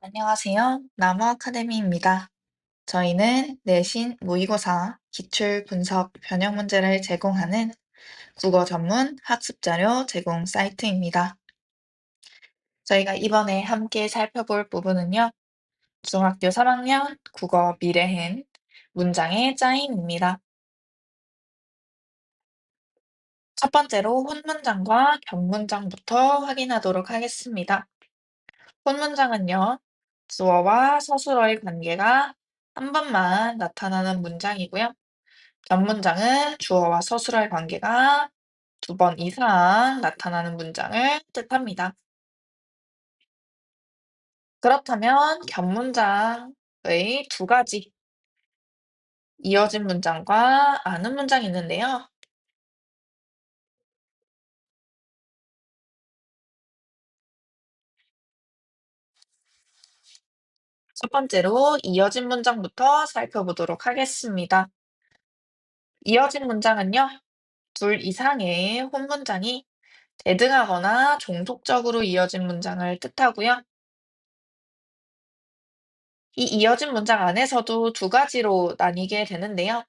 안녕하세요. 나무 아카데미입니다. 저희는 내신 모의고사 기출 분석 변형 문제를 제공하는 국어 전문 학습 자료 제공 사이트입니다. 저희가 이번에 함께 살펴볼 부분은요. 중학교 3학년 국어 미래행 문장의 짜임입니다. 첫 번째로 혼문장과 견문장부터 확인하도록 하겠습니다. 혼문장은요. 주어와 서술어의 관계가 한 번만 나타나는 문장이고요. 견문장은 주어와 서술어의 관계가 두 번 이상 나타나는 문장을 뜻합니다. 그렇다면 견문장의 두 가지 이어진 문장과 아는 문장이 있는데요. 첫 번째로 이어진 문장부터 살펴보도록 하겠습니다. 이어진 문장은요. 둘 이상의 혼문장이 대등하거나 종속적으로 이어진 문장을 뜻하고요. 이 이어진 문장 안에서도 두 가지로 나뉘게 되는데요.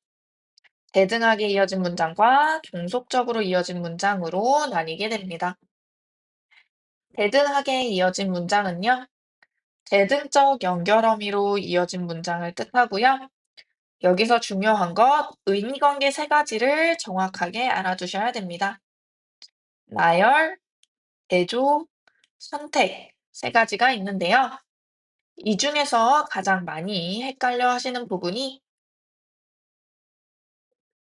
대등하게 이어진 문장과 종속적으로 이어진 문장으로 나뉘게 됩니다. 대등하게 이어진 문장은요. 대등적 연결 어미로 이어진 문장을 뜻하고요. 여기서 중요한 것, 의미 관계 세 가지를 정확하게 알아두셔야 됩니다. 나열, 대조, 선택 세 가지가 있는데요. 이 중에서 가장 많이 헷갈려 하시는 부분이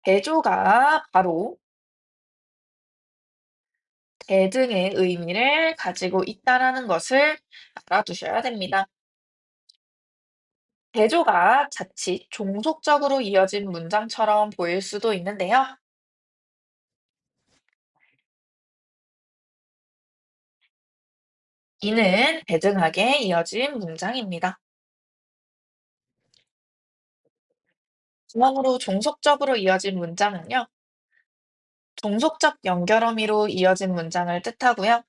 대조가 바로 대등의 의미를 가지고 있다라는 것을 알아두셔야 됩니다. 대조가 자칫 종속적으로 이어진 문장처럼 보일 수도 있는데요. 이는 대등하게 이어진 문장입니다. 중앙으로 종속적으로 이어진 문장은요. 종속적 연결 어미로 이어진 문장을 뜻하고요.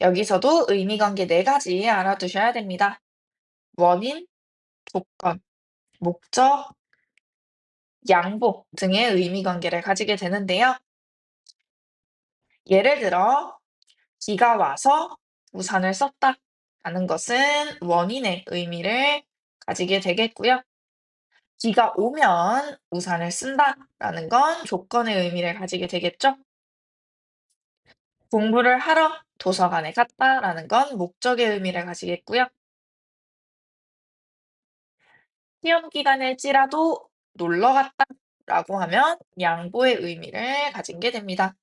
여기서도 의미 관계 네 가지 알아두셔야 됩니다. 원인, 조건, 목적, 양보 등의 의미 관계를 가지게 되는데요. 예를 들어, 비가 와서 우산을 썼다 라는 것은 원인의 의미를 가지게 되겠고요. 비가 오면 우산을 쓴다 라는 건 조건의 의미를 가지게 되겠죠. 공부를 하러 도서관에 갔다 라는 건 목적의 의미를 가지겠고요. 시험 기간일지라도 놀러 갔다 라고 하면 양보의 의미를 가진 게 됩니다.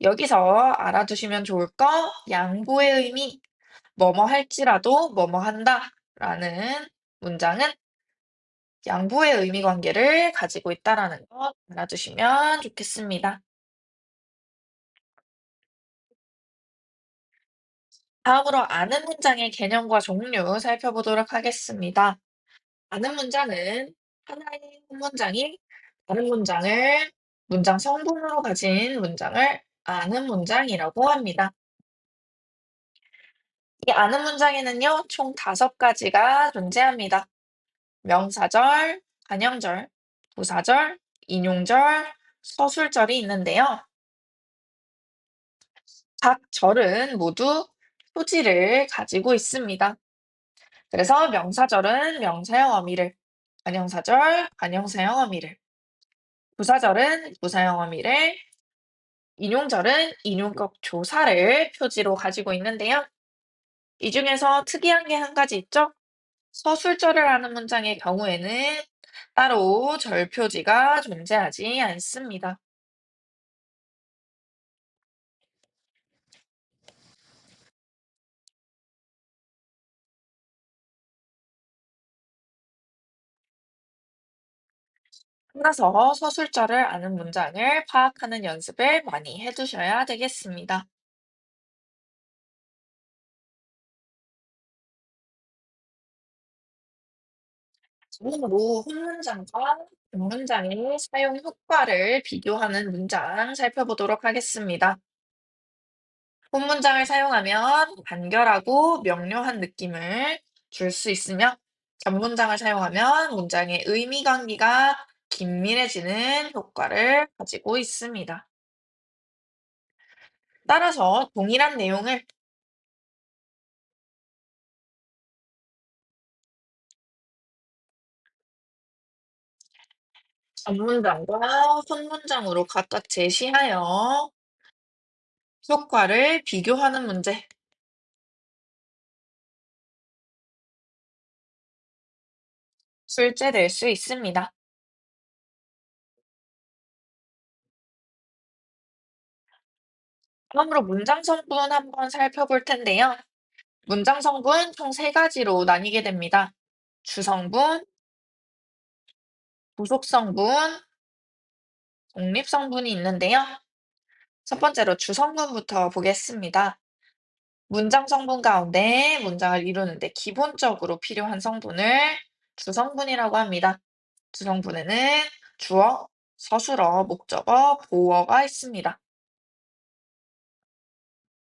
여기서 알아두시면 좋을 거 양보의 의미 뭐뭐 할지라도 뭐뭐 한다 라는 문장은 양보의 의미 관계를 가지고 있다라는 것 알아두시면 좋겠습니다. 다음으로 아는 문장의 개념과 종류 살펴보도록 하겠습니다. 아는 문장은 하나의 문장이 다른 문장을 문장 성분으로 가진 문장을 아는 문장이라고 합니다. 이 아는 문장에는요, 총 다섯 가지가 존재합니다. 명사절, 관형절, 부사절, 인용절, 서술절이 있는데요. 각 절은 모두 표지를 가지고 있습니다. 그래서 명사절은 명사형 어미를, 관형사절, 관형사형 어미를, 부사절은 부사형 어미를, 인용절은 인용격 조사를 표지로 가지고 있는데요. 이 중에서 특이한 게 한 가지 있죠? 서술절을 하는 문장의 경우에는 따로 절 표지가 존재하지 않습니다. 따라서 서술절을 아는 문장을 파악하는 연습을 많이 해두셔야 되겠습니다. 로 혼문장과 본문장의 사용 효과를 비교하는 문장 살펴보도록 하겠습니다. 본문장을 사용하면 간결하고 명료한 느낌을 줄 수 있으며 전문장을 사용하면 문장의 의미 관계가 긴밀해지는 효과를 가지고 있습니다. 따라서 동일한 내용을 전문장과 혼문장으로 각각 제시하여 효과를 비교하는 문제, 출제될 수 있습니다. 다음으로 문장 성분 한번 살펴볼 텐데요. 문장 성분 총 세 가지로 나뉘게 됩니다. 주성분, 부속 성분, 독립 성분이 있는데요. 첫 번째로 주성분부터 보겠습니다. 문장 성분 가운데 문장을 이루는데 기본적으로 필요한 성분을 주성분이라고 합니다. 주성분에는 주어, 서술어, 목적어, 보어가 있습니다.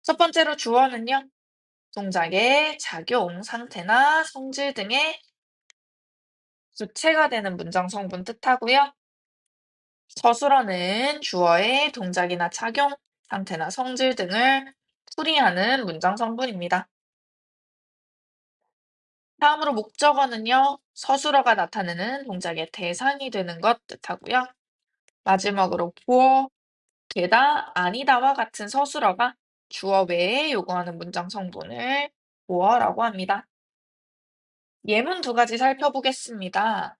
첫 번째로 주어는요, 동작의 작용, 상태나 성질 등의 주체가 되는 문장 성분 뜻하고요. 서술어는 주어의 동작이나 작용, 상태나 성질 등을 풀이하는 문장 성분입니다. 다음으로 목적어는요, 서술어가 나타내는 동작의 대상이 되는 것 뜻하고요. 마지막으로 보어, 되다, 아니다와 같은 서술어가 주어 외에 요구하는 문장 성분을 보어라고 합니다. 예문 두 가지 살펴보겠습니다.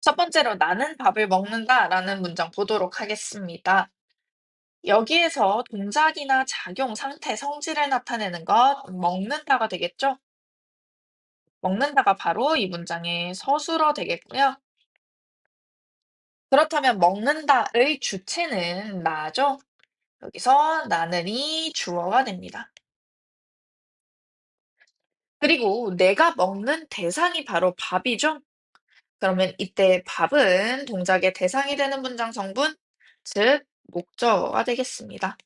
첫 번째로 나는 밥을 먹는다라는 문장 보도록 하겠습니다. 여기에서 동작이나 작용, 상태, 성질을 나타내는 것, 먹는다가 되겠죠? 먹는다가 바로 이 문장의 서술어 되겠고요. 그렇다면 먹는다의 주체는 나죠? 여기서 나는 이 주어가 됩니다. 그리고 내가 먹는 대상이 바로 밥이죠? 그러면 이때 밥은 동작의 대상이 되는 문장 성분, 즉 목적어가 되겠습니다.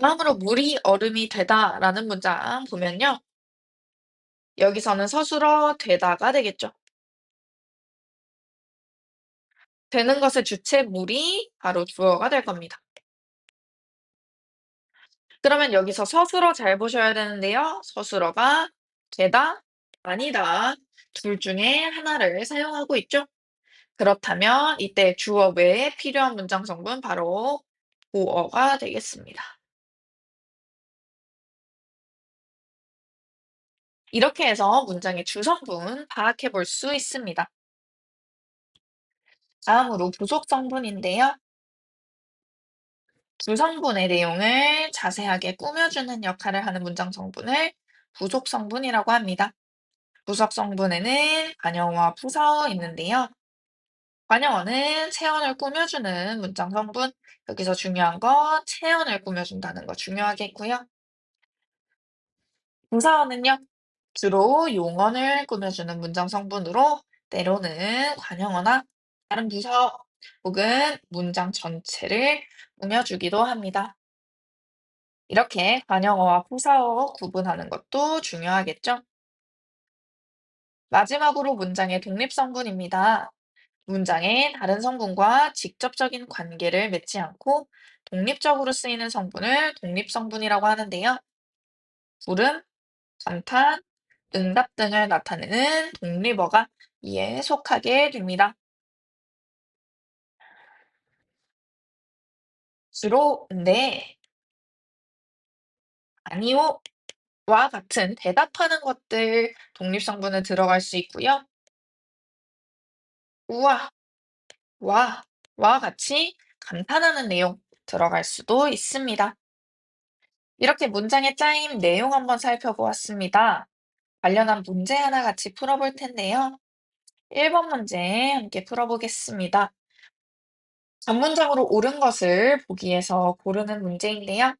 다음으로 물이 얼음이 되다라는 문장 보면요. 여기서는 서술어 되다가 되겠죠. 되는 것의 주체 물이 바로 주어가 될 겁니다. 그러면 여기서 서술어 잘 보셔야 되는데요. 서술어가 되다, 아니다 둘 중에 하나를 사용하고 있죠. 그렇다면 이때 주어 외에 필요한 문장 성분 바로 보어가 되겠습니다. 이렇게 해서 문장의 주성분 파악해 볼 수 있습니다. 다음으로 부속 성분인데요. 주성분의 내용을 자세하게 꾸며주는 역할을 하는 문장 성분을 부속 성분이라고 합니다. 부속 성분에는 관형어와 부사어 있는데요. 관형어는 체언을 꾸며주는 문장 성분, 여기서 중요한 거 체언을 꾸며준다는 거 중요하겠고요. 부사어는요, 주로 용언을 꾸며주는 문장 성분으로 때로는 관형어나 다른 부사어 혹은 문장 전체를 꾸며주기도 합니다. 이렇게 관형어와 부사어 구분하는 것도 중요하겠죠? 마지막으로 문장의 독립 성분입니다. 문장의 다른 성분과 직접적인 관계를 맺지 않고 독립적으로 쓰이는 성분을 독립 성분이라고 하는데요. 물음, 감탄, 응답 등을 나타내는 독립어가 이에 속하게 됩니다. 주로 네, 아니요, 와 같은 대답하는 것들 독립성분에 들어갈 수 있고요. 우와, 와, 와 같이 감탄하는 내용 들어갈 수도 있습니다. 이렇게 문장의 짜임 내용 한번 살펴보았습니다. 관련한 문제 하나 같이 풀어볼 텐데요. 1번 문제 함께 풀어보겠습니다. 전문적으로 옳은 것을 보기에서 고르는 문제인데요.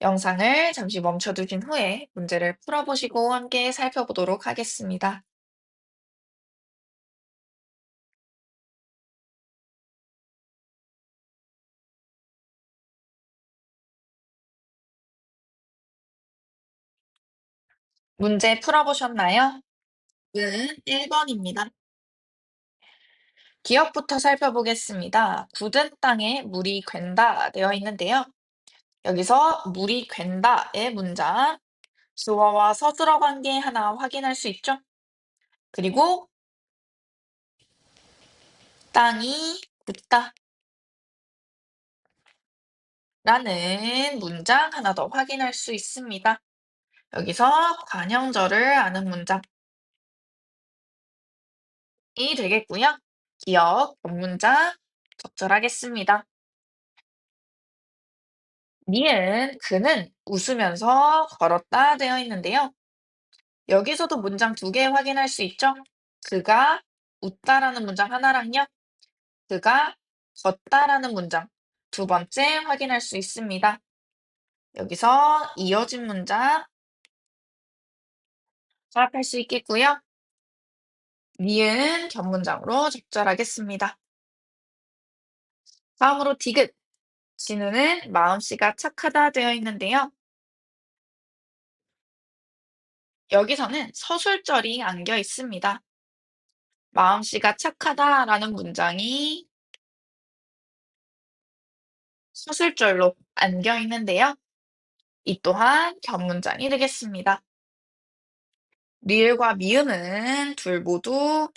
영상을 잠시 멈춰두신 후에 문제를 풀어보시고 함께 살펴보도록 하겠습니다. 문제 풀어보셨나요? 은 1번입니다. 기억부터 살펴보겠습니다. 굳은 땅에 물이 괜다 되어 있는데요. 여기서 물이 괜다의 문장, 주어와 서술어 관계 하나 확인할 수 있죠? 그리고 땅이 굳다 라는 문장 하나 더 확인할 수 있습니다. 여기서 관형절을 아는 문장이 되겠고요. 기억, 본문장 적절하겠습니다. 니은, 그는 웃으면서 걸었다 되어 있는데요. 여기서도 문장 두 개 확인할 수 있죠? 그가 웃다라는 문장 하나랑요. 그가 걷다라는 문장 두 번째 확인할 수 있습니다. 여기서 이어진 문장 파악할 수 있겠고요. 니은 견문장으로 적절하겠습니다. 다음으로 디귿. 진우는 마음씨가 착하다 되어 있는데요. 여기서는 서술절이 안겨 있습니다. 마음씨가 착하다라는 문장이 서술절로 안겨 있는데요. 이 또한 견문장이 되겠습니다. 리을과 미음은 둘 모두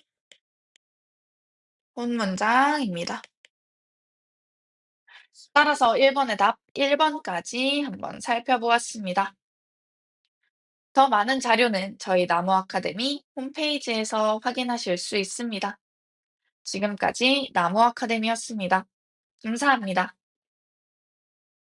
혼문장입니다. 따라서 1번의 답 1번까지 한번 살펴보았습니다. 더 많은 자료는 저희 나무 아카데미 홈페이지에서 확인하실 수 있습니다. 지금까지 나무 아카데미였습니다. 감사합니다.